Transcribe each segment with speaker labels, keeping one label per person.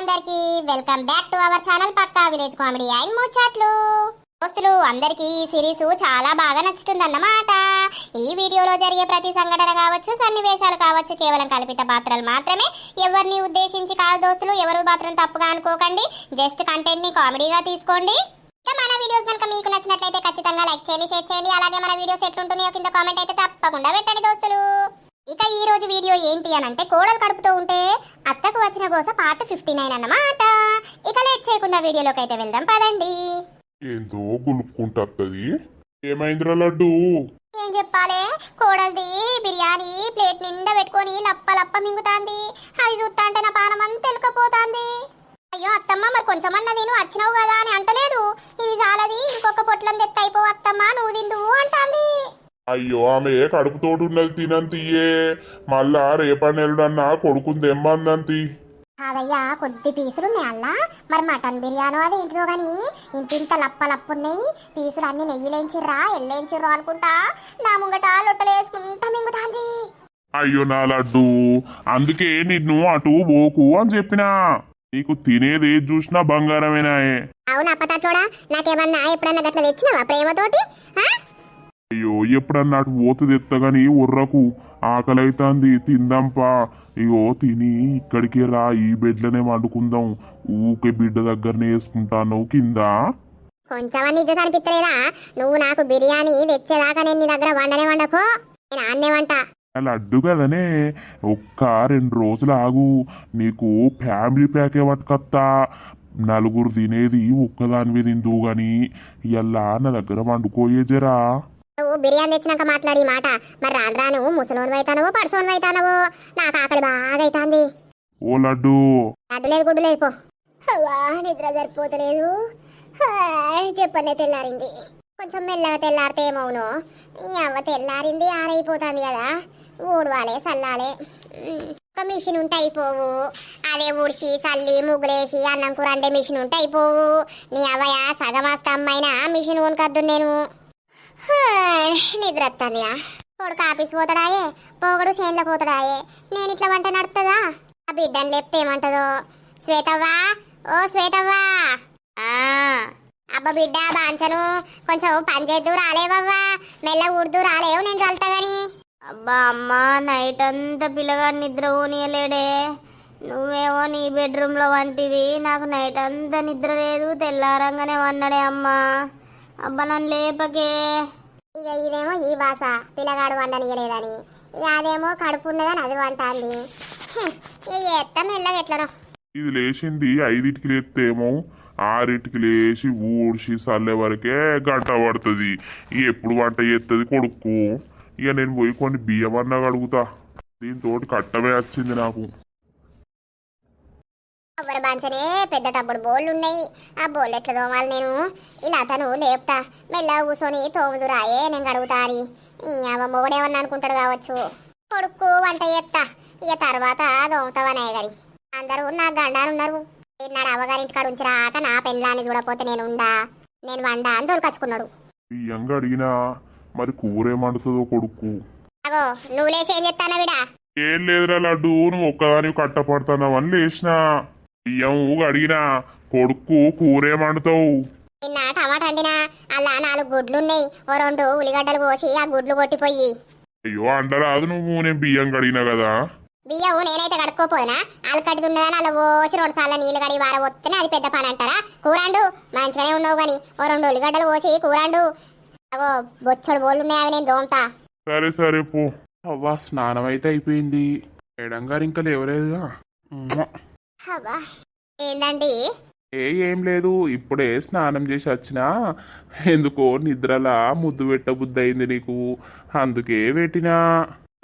Speaker 1: అందరికి welcome back to our channel Pakka village comedy. And ముచ్చట్లు. దోస్తులు అందరికి ఈ సిరీస్ చాలా బాగా నచ్చుతుందన్నమాట. ఈ వీడియోలో జరిగే ప్రతి సంఘటన కావచ్చు సన్నివేశాలు కావచ్చు కేవలం కల్పిత పాత్రలు మాత్రమే. ఎవరిని ఉద్దేశించి కాదు దోస్తులు ఎవరు మాత్రం తప్పుగా అనుకోకండి. జస్ట్ కంటెంట్ని కామెడీగా తీసుకోండి. మన వీడియోస్ కనుక మీకు నచ్చినట్లయితే ఖచ్చితంగా లైక్ చేయండి షేర్ చేయండి. అలాగే మన వీడియోస్ ఎట్లుంటున్నాయో కింద కామెంట్ అయితే తప్పకుండా పెట్టండి దోస్తులు. ఇక ఈ రోజు వీడియో ఏంటి అని అంటే కోడలు కడుపుతూ ఉంటే అత్తకు వచ్చిన గోస పార్ట్ ఫిఫ్టీ నైన్ అన్నమాట. ఇక లేట్ చేయకుండా వీడియోలోకి అయితే వెళ్దాం పదండి.
Speaker 2: ఏందో గులుక్కుంటది ఏమైందిరా లడ్డు?
Speaker 1: ఏం చెప్పాలి? కోడలిది బిర్యానీ ప్లేట్ నిండా పెట్టుకొని లప్ప లప్ప మింగుతాంది. అది చూస్తా అంటే నా పానం అంతా ఎలుకపోతాంది. అయ్యో అత్తమ్మ మరి కొంచెమన్నా నేను వచ్చినావు కదా అని అంటలేదు. ఇది చాలది ఇంకొక పొట్లం తెత్త అయిపో అత్తమ్మ నువ్వు తిందువు అంటాంది.
Speaker 2: అయ్యో ఆమె కడుపుతోడున్నది తినంతియే. మళ్ళా రేపన్నెల్లుడన్నా కొడుకుని తెమ్మందంతి.
Speaker 1: కాదయ్యా కొద్ది పీసులు అల్లా. మరి మటన్ బిర్యానీ అది ఏంటిదో గాని ఇంతింత లప్ప లప్పు ఉన్నాయి పీసులు అన్ని నెయ్యిలేంచిర్రా ఎల్లేంచిర్రా అనుకుంటా. నా ముంగట లొట్టలేసుకుంటా మింగుతాంది.
Speaker 2: అయ్యో నా లడ్డు. అందుకే నిన్ను అటు పోకు అని చెప్పినా. నీకు తినేది ఏది చూసినా బంగారమేనాయే.
Speaker 1: అవును అప్పతట్లోడా నాకేమన్నా ఎప్పుడన్నా గట్ల తెచ్చినావా ప్రేమతోటి?
Speaker 2: అయ్యో ఎప్పుడన్నా అటు పోతు తెత్తగాని ఉర్రకు ఆకలైతాంది. తిందాంపా. ఇగో తిని ఇక్కడికి రా ఈ బెడ్లనే వండుకుందాం. ఊకే బిడ్డ దగ్గరనే వేసుకుంటాను కింద?
Speaker 1: నిజం నువ్వు నాకు బిర్యానీ తెచ్చేదాకా నేను నీ దగ్గర వండనే వండకో. నేను ఆన్నే వంట.
Speaker 2: లడ్డు కదనే ఒక్క రెండు రోజులు ఆగు. నీకు ఫ్యామిలీ ప్యాకే పట్టుకత్తా. నలుగురు తినేది ఒక్కదానివి తిందువు గాని ఇయ్యల్లా నా దగ్గర వండుకోయే జరా
Speaker 1: నువ్వు బిర్యానీ తెచ్చినాక మాట్లాడి మాట. మరి రాను రాను ముసలోను అవుతానవో పర్సోను అవుతానవో నాకు ఆకలి బాగా అవుతాంది
Speaker 2: ఓ లడ్డు.
Speaker 1: అడ్డు లేదు గుడ్డు లేదు పో. నిద్ర సరిపోతలేదు. హాయ్, చెప్పండి తెల్లారింది. కొంచెం మెల్లగా తెల్లారితే ఏమవును? ఈ అవ్వ తెల్లారింది ఆరైపోతుంది కదా. ఊడవాలే చల్లాలే. ఒక మిషన్ ఉంటే అయిపోవు. అదే ఊడిసి చల్లి ముగ్గులేసి అన్నం కూర అంటే మిషన్ ఉంటే అయిపోవు. నీ అవ్వయ సగమాస్త అమ్మైనా మిషన్ కొనుకద్దు నేను. నిద్ర వస్తుందియా కొడుకు ఆఫీస్ పోతాడాయే పోగడు చేనులో పోతాడాయే. నేను ఇట్లా వంట నడుతుందా ఆ బిడ్డని లేపితే ఏమంటదో? శ్వేతవ్వా? ఓ శ్వేతవ్వా! ఆ. అబ్బ బిడ్డ బాంచను కొంచెం పని చేద్దు రాలేవవ్వా. మెల్ల ఊడుతూ రాలేవు నేను చల్తా గాని.
Speaker 3: అబ్బా అమ్మ నైట్ అంతా పిల్లగాడు నిద్ర పోనీయలేడే. నువ్వేమో నీ బెడ్రూమ్లో వంటివి నాకు నైట్ అంతా నిద్ర లేదు తెల్లారంగానే వన్నాడే అమ్మా. అబ్బా నన్ను లేపకే.
Speaker 1: ఇక ఇదేమో ఈ భాష పిల్లగాడు వండనీయలేదని ఇక అదేమో కడుపు ఉన్నదని అది వంటాంది. ఎత్తా మెల్లగా ఎట్లనో.
Speaker 2: ఇది లేచింది ఐదింటికి లేస్తేమో ఆరింటికి లేచి ఊడ్చి చల్లే వరకే గంట పడుతుంది. ఇక ఎప్పుడు వంట చేస్తుంది కొడుకు? ఇక నేను పోయి కొన్ని బియ్యం అన్నా కడుగుతా. దీంతో కట్టమే వచ్చింది నాకు.
Speaker 1: బాంచనే పెద్ద టబ్బుడు బోళ్ళు ఉన్నాయి ఆ బోళ్ళు ఎట్లా తోమాలి నేను? ఇలా తను లేపుతా. మెల్ల కూర్చొని తోముదురాయే నేను కడుగుతా అని. అవ మొగడేమన్నా అనుకుంటాడు కావచ్చు. కొడుకు వంట చేస్తా. ఇక తర్వాత దోముతావనే గని అందరూ నా గండాలు ఉన్నారు. నాడు అవ్వగారింటి కాడ ఉంచిరాక నా పెళ్ళాన్ని చూడపోతే నేను ఉండా. నేను వండా అని దొరకచ్చుకున్నాడు.
Speaker 2: బియ్యంగా అడిగినా మరి కూర ఏమండుతుందో కొడుకు?
Speaker 1: అగో నువ్వు లేచి ఏం చెప్తానా విడా?
Speaker 2: ఏం లేదురా లడ్డు నువ్వు ఒక్కదాని కట్టపడుతున్నావని లేచిన. బియ్యం అడిగినా కొడుకు కూర ఏమండుతావు
Speaker 1: నిన్న టమాటా అండినా అలా నాలుగు గుడ్లున్నాయి. ఓ రెండు ఉల్లిగడ్డలు కోసి ఆ గుడ్లు కొట్టిపోయి.
Speaker 2: అయ్యో అండరాదు నువ్వు నేను బియ్యం కడిగినా కదా.
Speaker 1: బియ్యం నేనైతే కడుక్కోపోదునా? అలకట్టి ఉన్నదని అలా పోసి రెండు సార్లు నీళ్ళు కడిగి వార వస్తేనే అది పెద్ద పని అంటారా? కూరండు మంచిగానే ఉన్నావు కానీ ఓ రెండు ఉల్లిగడ్డలు పోసి కూరండు. అగో బొచ్చడు బోళ్ళు ఉన్నాయి అవి నేను దోమతా.
Speaker 2: సరే సరే పో.
Speaker 4: అవ్వా స్నానం అయితే అయిపోయింది. మేడం గారు ఇంకా లేవలేదుగా.
Speaker 1: ఏందండి?
Speaker 4: ఏ ఏం లేదు ఇప్పుడే స్నానం చేసి వచ్చినా. ఎందుకో నిద్రలా ముద్దు పెట్ట బుద్ధి అయింది నీకు. అందుకే పెట్టినా.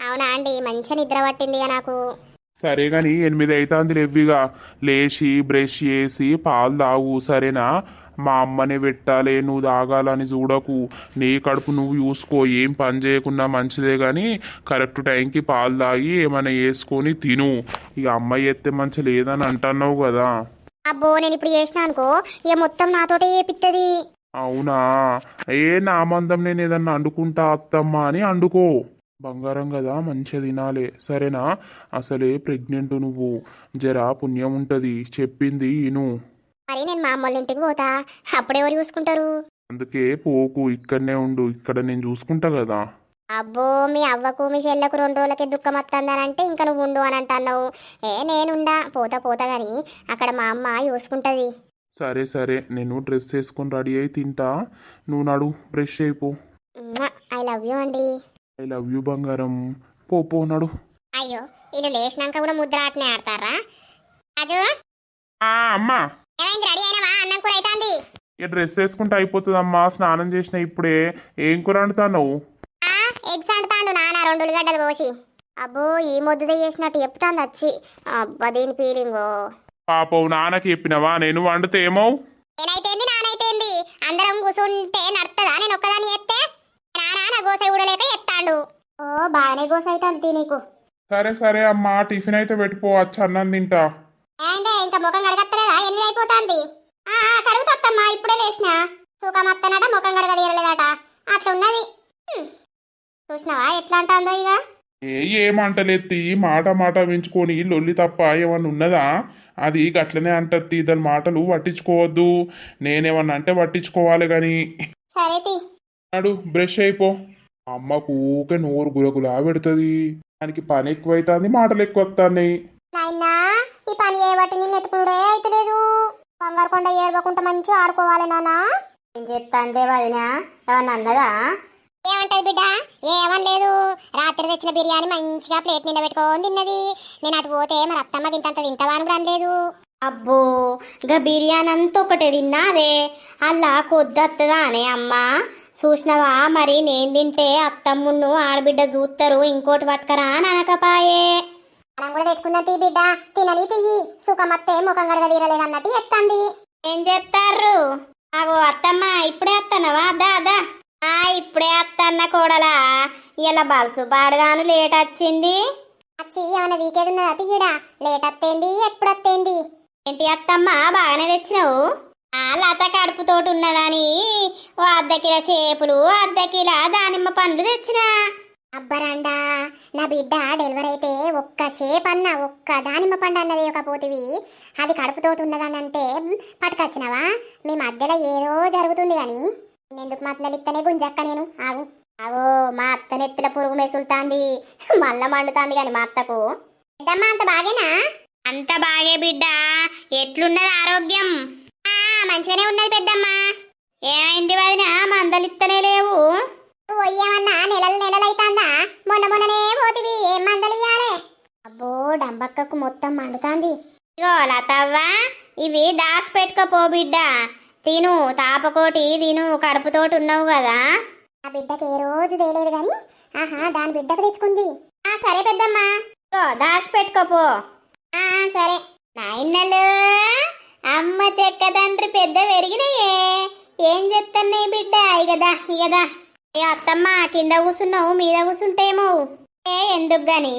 Speaker 1: అవునా అండి మంచిగా నిద్ర పట్టింది నాకు.
Speaker 4: సరే గాని ఎనిమిది అవుతుంది లెవ్విగా. లేచి బ్రష్ చేసి పాలు తాగు సరేనా? మా అమ్మనే పెట్టాలి నువ్వు తాగాలని చూడకు. నీ కడుపు నువ్వు చూసుకో ఏం పని చేయకున్నా మంచిదే కానీ కరెక్ట్ టైంకి పాలు తాగి ఏమైనా వేసుకొని తిను. ఇక అమ్మాయి ఎత్తే మంచి లేదని అంటున్నావు కదా.
Speaker 1: అబ్బో నేను ఇప్పుడు చేసిన అనుకో ఇక మొత్తం నాతోటే చేపిస్తుంది
Speaker 4: అవునా? ఏ నా మందం నేను ఏదన్నా అండుకుంటా అత్తమ్మా అని అండుకో. బంగారం కదా మంచిగా తినాలే. సరేనా? అసలే ప్రెగ్నెంట్ నువ్వు. జరా పుణ్యం ఉంటుంది. చెప్పింది ఇను.
Speaker 1: మరి నేను మా అమ్మోళ్ళ ఇంటికి పోతా. అప్పుడెవరు చూసుకుంటారు?
Speaker 4: అందుకే పోకు ఇక్కడనే ఉండు ఇక్కడ నేను చూసుకుంటా కదా.
Speaker 1: అబ్బో మీ అవ్వకు మీ చెల్లకు రెండు రోజులకి దుఃఖం వస్తుందనంటే ఇంకా నువ్వు ఉండు అని అంటున్నావు. ఏ నేనుండా. పోతా పోతా గాని అక్కడ మా అమ్మ చూసుకుంటది.
Speaker 4: సరే సరే. నేను డ్రెస్ వేసుకొని రెడీ అయి తింటా. నువ్వు నడు బ్రష్ అయిపో
Speaker 1: ఐ లవ్ యూ అండి.
Speaker 4: ఐ లవ్ యూ బంగారం. పో పో నడు.
Speaker 1: అయ్యో ఇది లేచినాక కూడా ముద్ర ఆటనే ఆడతారా? రాజు?
Speaker 4: ఆ, అమ్మా.
Speaker 1: ఏమైంది? రెడీ అయినవా? అన్నం కూర అవుతుంది
Speaker 4: ఇక డ్రెస్ వేసుకుంటే అయిపోతుందమ్మా. స్నానం చేసిన ఇప్పుడే. ఏం కూర వండుతావు
Speaker 1: ఎగ్స్ అంటాడు నాన్న. రెండు ఉల్లిగడ్డలు కోసి. అబ్బో ఈ ముద్ద చేసినట్టు చెప్తాంది వచ్చి అబ్బా దీని ఫీలింగో
Speaker 4: పాపం నాన్నకి చెప్పినవా? నేను వండితే ఏమో
Speaker 1: నేనైతేంది నానైతేంది? అందరం కూర్చుంటే నడుతుందా నేను ఒక్కదాన్ని ఎత్తే నాన్న నా గోస ఊడలేక ఎత్తాడు ఓ బాగానే గోస అవుతుంది నీకు.
Speaker 4: సరే సరే అమ్మా. టిఫిన్ అయితే పెట్టుకోవచ్చు అన్నం తింటా.
Speaker 1: ఇంకా ముఖం కడగత్తలేదా? ఎన్ని అయిపోతుంది? ఆ కడుగుతత్తమ్మా ఇప్పుడే లేచిన. సుఖం అత్తనట ముఖం కడగదీరలేదట అట్లున్నది. చూసినావా ఎట్లా అంటుందో ఇక
Speaker 4: ఏ ఏమంటలేత్తి మాట మాట పెంచుకొని లొల్లి తప్ప ఏమన్నా ఉన్నదా? అది గట్లనే అంటత్తి దాని మాటలు పట్టించుకోవద్దు. నేనేమన్నా అంటే పట్టించుకోవాలి గాని. నాడు బ్రష్ అయిపో. అమ్మకు ఊకే నోరు గులగులా పెడుతుంది. దానికి పని ఎక్కువైతుంది మాటలు ఎక్కువ
Speaker 1: ఈ పని ఏ బట్టి నిన్ను ఎత్తుకునుడే అయితలేదు. బంగారు కొండ ఏడవకుండా మంచిగా ఆడుకోవాలి నానా
Speaker 3: ఏం చెప్తా అంతే వదినా ఏమన్నా అన్నదా?
Speaker 1: ఏమంటది బిడ్డ? ఏమనలేదు రాత్రి తెచ్చిన బిర్యానీ మంచిగా ప్లేట్ నిండా పెట్టుకొని తిన్నది. నేను అటు పోతే మరి అత్తమ్మ తింతంత తింటావా అని కూడా అనలేదు.
Speaker 3: అబ్బో గా బిర్యానీ అంతా ఒకటే తిన్నాదే. అలా కొద్దత్తదా అనే అమ్మా. చూసినవా? మరి నేను తింటే అత్తమ్మును ఆడబిడ్డ చూస్తారు ఇంకోటి పట్టుకరా అని అనకపాయే.
Speaker 1: మనం కూడా తెచ్చుకుందాం తీ బిడ్డ. తినని తియ్యి. సుఖమత్తే ముఖం గడగ తీరలేదు అన్నట్టు ఎత్తంది
Speaker 3: ఏం చెప్తారు ఆగో అత్తమ్మ ఇప్పుడే వస్తానవా దా దా. ఆ ఇప్పుడే వస్తన్న కోడలా. ఇలా బస్సు పాడగాను లేట్ వచ్చింది.
Speaker 1: అచ్చి ఏమైనా వీకేది ఉన్నదా తీయడా లేట్ అత్తేంది ఎప్పుడు అత్తేంది
Speaker 3: ఏంటి అత్తమ్మ బాగానే తెచ్చినావు? ఆ లత కడుపుతోటి ఉన్నదని ఓ అర్ధ కిలో చేపులు అర్ధ కిలో దానిమ్మ పండ్లు తెచ్చినా.
Speaker 1: అబ్బరండా నా బిడ్డ డెలివరీ అయితే ఒక్క షేప్ అన్న ఒక్క దానిమ్మ పండు అన్నది ఇవ్వకపోతివి అది కడుపుతోటి ఉన్నదని అంటే పట్టుకొచ్చినావా? మీ మధ్యలో ఏదో జరుగుతుంది కానీ ఎందుకు మాటలు ఇత్తనే గుంజక్క నేను? ఆగు. ఆగో మా అత్త నెత్తిల పురుగు మెసులుతాంది. మల్ల మండుతాంది కానీ మా అత్తకు. పెద్దమ్మ అంత బాగేనా?
Speaker 3: అంత బాగే బిడ్డ. ఎట్లున్నది ఆరోగ్యం?
Speaker 1: మంచిగానే ఉన్నది పెద్దమ్మ.
Speaker 3: ఏమైంది వదిన? మందలిత్తనే లేవు.
Speaker 1: ఏమన్నా నెలలు నెలలైతాందా? మొన్న మొన్ననే పోతివి ఏం మందలియాలే అబ్బో డంబక్కకు మొత్తం మండుతాంది.
Speaker 3: ఇగో లతవ్వ ఇవి దాచి పెట్టుకోపో బిడ్డ. తిను తాపకోటి తిను కడుపుతోటి ఉన్నావు కదా.
Speaker 1: ఆ బిడ్డకి ఏ రోజు తేలేదు గాని ఆహా దాని బిడ్డకు తెచ్చుకుంది. ఆ సరే పెద్దమ్మ.
Speaker 3: ఇగో దాచి పెట్టుకోపో
Speaker 1: ఆ సరే.
Speaker 3: నాయనలు అమ్మ చెక్క తండ్రి పెద్ద పెరిగినాయే. ఏం చెప్తున్నాయి బిడ్డ? ఇగదా ఇగదా. ఏ అత్తమ్మ కింద కూసున్నావు మీద కూసుంటేమో ఏ ఎందుకు గాని?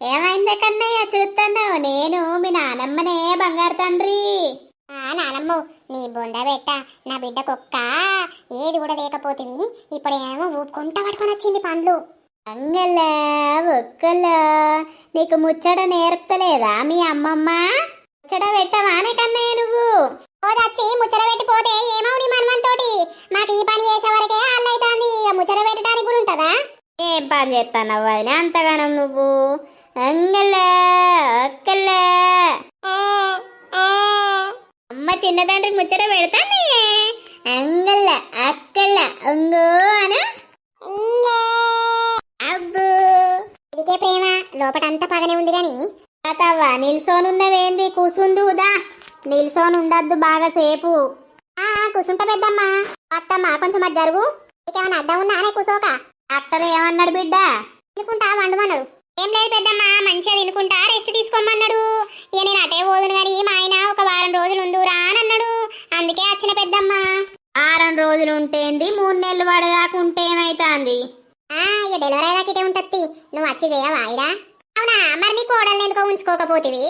Speaker 3: ఏమైందే కన్నయ్య చూస్తున్నావు నేను మీ నానమ్మనే బంగారు తండ్రి.
Speaker 1: ఆ నానమ్మ నీ బొంద పెట్ట నా బిడ్డకొక్క ఏది కూడా లేకపోతుంది ఇప్పుడు ఏమో ఊపుకుంటా పట్టుకొని వచ్చింది పండ్లు.
Speaker 3: అంగల ఒక్కల నీకు ముచ్చట నేర్పుతలేదా మీ అమ్మమ్మ? ముచ్చట పెట్టవానే కన్నయ్య నువ్వు
Speaker 1: పోదచ్చి ముచ్చట పెట్టి పోతే ఏమవుని మనమంతోటి మాకు ఈ పని చేసే వరకే అల్లైతాంది ఇక ముచ్చట పెట్టడానికి కూడా ఉంటుందా
Speaker 3: ఏం పని చేస్తున్నావు వదిన అంతగానం నువ్వు? అంగల ఒక్కల అమ్మ చిన్న తండ్రి ముచ్చట పెడతానే అంగల్ల అక్కల్ల అంగు అను. అబ్బు.
Speaker 1: ఇదికే ప్రేమ లోపటంతా పగనే ఉంది గాని.
Speaker 3: తాతవ్వ నిల్సోనున్నవేంది కూసుందుదా నిల్సోని ఉండద్దు బాగా సేపు.
Speaker 1: ఆ కూసుంట పెద్దమ్మ. అత్తమ్మ కొంచెం అది జరుగు. నీకేమన్నా అడ్డం ఉన్నా అనే కూసోక.
Speaker 3: డాక్టర్ ఏమన్నాడు బిడ్డ?
Speaker 1: తినుకుంటా వండుమన్నాడు. ఏం లేదు పెద్దమ్మ మంచిగా తినుకుంటా రెస్ట్ తీసుకోమన్నాడు. ఇక నేను అటే పోదును గాని మా ఆయన ఒక వారం రోజులు ఉందురా అని అన్నాడు. అందుకే వచ్చిన పెద్దమ్మ.
Speaker 3: వారం రోజులు ఉంటేంది మూడు నెలలు పడదాకా ఉంటే ఏమైతాంది?
Speaker 1: ఇక డెలివరీ అయ్యాక ఇటే ఉంటత్తి నువ్వు వచ్చి చేయవా ఇడా అవునా మరి నీ కోడల్ని ఎందుకో ఉంచుకోకపోతివి?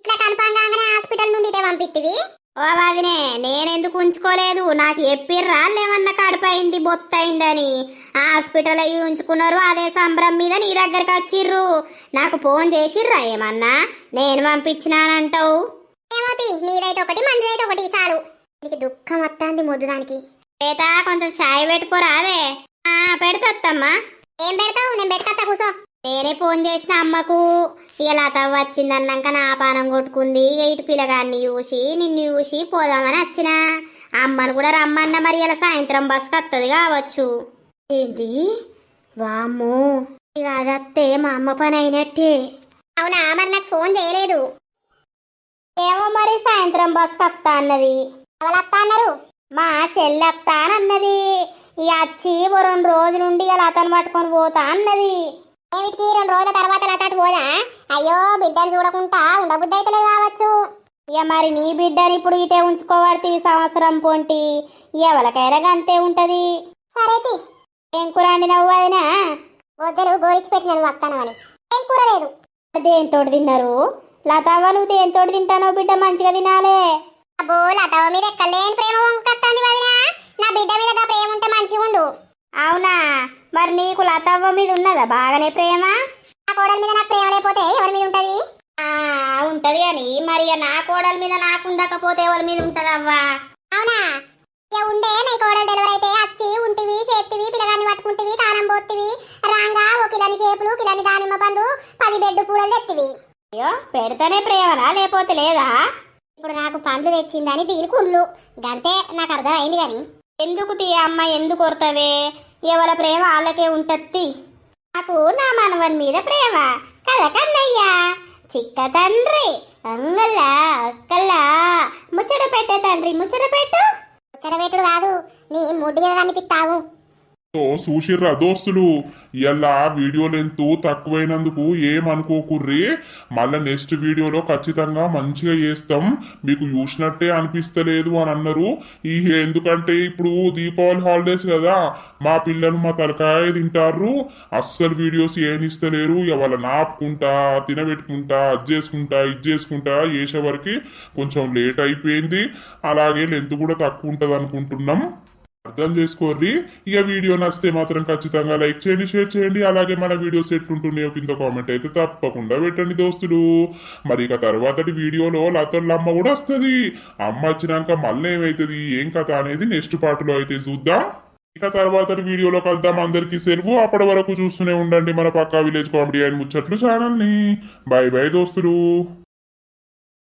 Speaker 1: ఇట్లా కాగానే హాస్పిటల్ నుండి ఇటే పంపిత్తివి?
Speaker 3: ఓ వదినే నేనెందుకు ఉంచుకోలేదు? నాకు ఎప్పిర్రా లేమన్నా కడుపైంది బొత్తయిందని హాస్పిటల్ అయ్యి ఉంచుకున్నారు అదే సంబరం మీద నీ దగ్గరికి వచ్చిర్రు. నాకు ఫోన్ చేసిర్రా ఏమన్నా? నేను పంపించినానంటావు.
Speaker 1: ఏమోతి నీదైతే ఒకటి మందిదైతే ఒకటి చాలు. నీకు దుఃఖం వస్తాంది మొద్దు దానికి.
Speaker 3: పేత కొంచెం చాయ్ పెట్టుకోరా అదే ఆ పెడతత్తమ్మా
Speaker 1: ఏం పెడతావు? నేను పెట్టుకొస్తా కూసో.
Speaker 3: నేనే ఫోన్ చేసిన అమ్మకు. ఇక లత వచ్చిందన్నాక నా పానం కొట్టుకుంది. ఇక ఇటు పిల్లగాన్ని చూసి నిన్ను చూసి పోదామని వచ్చిన. అమ్మను కూడా రమ్మన్న మరి ఇలా సాయంత్రం బస్కి వస్తుంది కావచ్చు. ఏంటి వామ్మో. ఇక అదత్తే మా అమ్మ పని అయినట్టే.
Speaker 1: అవునా? మరి నాకు ఫోన్ చేయలేదు.
Speaker 3: ఏమో మరి సాయంత్రం బస్కి వస్తా అన్నది.
Speaker 1: ఎవరత్తా అన్నారు?
Speaker 3: మా చెల్లెత్తా అన్నది. ఇక వచ్చి ఓ రెండు రోజులుండి ఇక అతను పట్టుకొని పోతా అన్నది.
Speaker 1: ఏమిటికి? రెండు రోజుల తర్వాత లతాటు పోదా? అయ్యో బిడ్డలు చూడకుండా ఉండబుద్ధి అయితే కావచ్చు.
Speaker 3: ఇక మరి నీ బిడ్డని ఇప్పుడు ఇటే ఉంచుకోబడితే సంవత్సరం పొంటి? ఎవరికైనా అంతే ఉంటది.
Speaker 1: సరేతి
Speaker 3: ఏం కూర వండినవ్వు వదినా?
Speaker 1: వద్దరు గోలిచి పెట్టినాను వస్తానమని ఏం కూర లేదు.
Speaker 3: దేంతోటి తిన్నారు? లతావ నువ్వు దేంతోటి తింటానో బిడ్డ మంచిగా తినాలే.
Speaker 1: అబ్బో లతావ మీద ఎక్కలేని ప్రేమ వంకత్తాంది వదినా. నా బిడ్డ మీద ప్రేమ ఉంటే మంచిగా ఉండు
Speaker 3: అవునా? మరి నీకు లతవ్వ మీద ఉన్నదా? బాగానే ప్రేమ?
Speaker 1: నా కోడల మీద నాకు ప్రేమ లేకపోతే ఎవరి మీద ఉంటది?
Speaker 3: ఆ ఉంటది కానీ మరి నా కోడల మీద నాకు ఉండకపోతే ఎవరి మీద ఉంటదవ్వా?
Speaker 1: అవునా? ఉండే నీ కోడలు డెలివరీ అయితే అచ్చి ఉంటివి చేతివి పిల్లగాన్ని పట్టుకుంటివి తానం పోతివి రాంగా ఓ కిలని చేపులు కిలని దానిమ్మ పండు పది బెడ్ కూడలు తెత్తివి.
Speaker 3: అయ్యో పెడితేనే ప్రేమనా? లేకపోతే లేదా?
Speaker 1: ఇప్పుడు నాకు పండ్లు తెచ్చిందని దీని కుండ్లు గంతే నాకు అర్థం అయింది కానీ
Speaker 3: ఎందుకు తీ అమ్మ ఎందుకు కొరతవే ఎవరి ప్రేమ వాళ్ళకే ఉంటది నాకు నా మనవని మీద ప్రేమ. కలకండయ్య చిక్క తండ్రి అంగల్లా అక్కల్లా. ముచ్చట పెట్టే తండ్రి ముచ్చట పెట్టు.
Speaker 1: ముచ్చట పెట్టుడు కాదు నీ ముడ్డు మీద కనిపిస్తావు
Speaker 2: చూసిర్రా దోస్తులు ఇలా వీడియో లెంత్ తక్కువైనందుకు ఏమనుకోకుర్రి? మళ్ళీ నెక్స్ట్ వీడియోలో ఖచ్చితంగా మంచిగా చేస్తాం. మీకు చూసినట్టే అనిపిస్తలేదు అని అన్నారు. ఈ ఎందుకంటే ఇప్పుడు దీపావళి హాలిడేస్ కదా. మా పిల్లలు మా తలకాయ తింటారు అస్సలు వీడియోస్ ఏం ఇస్తలేరు. వాళ్ళ నాపుకుంటా తినబెట్టుకుంటా అది చేసుకుంటా ఇది చేసుకుంటా చేసే వరకు కొంచెం లేట్ అయిపోయింది. అలాగే లెంత్ కూడా తక్కువ ఉంటుంది అనుకుంటున్నాం అర్థం చేసుకోర్రి. ఇక వీడియో నచ్చితే మాత్రం ఖచ్చితంగా లైక్ చేయండి షేర్ చేయండి. అలాగే మన వీడియోస్ ఎట్లుంటున్నాయో కింద కామెంట్ అయితే తప్పకుండా పెట్టండి దోస్తులు. మరి ఇక తర్వాతటి వీడియోలో లతోళ్ళ అమ్మ కూడా వస్తుంది. అమ్మ వచ్చినాక మళ్ళీ ఏమవుతుంది ఏం కథ అనేది నెక్స్ట్ పార్ట్లో అయితే చూద్దాం. ఇక తర్వాతటి వీడియోలో కలుద్దాం. అందరికీ సెలవు. అప్పటి వరకు చూస్తూనే ఉండండి మన పక్కా విలేజ్ కామెడీ అండ్ ముచ్చట్లు ఛానల్ని. బాయ్ బాయ్ దోస్తులు.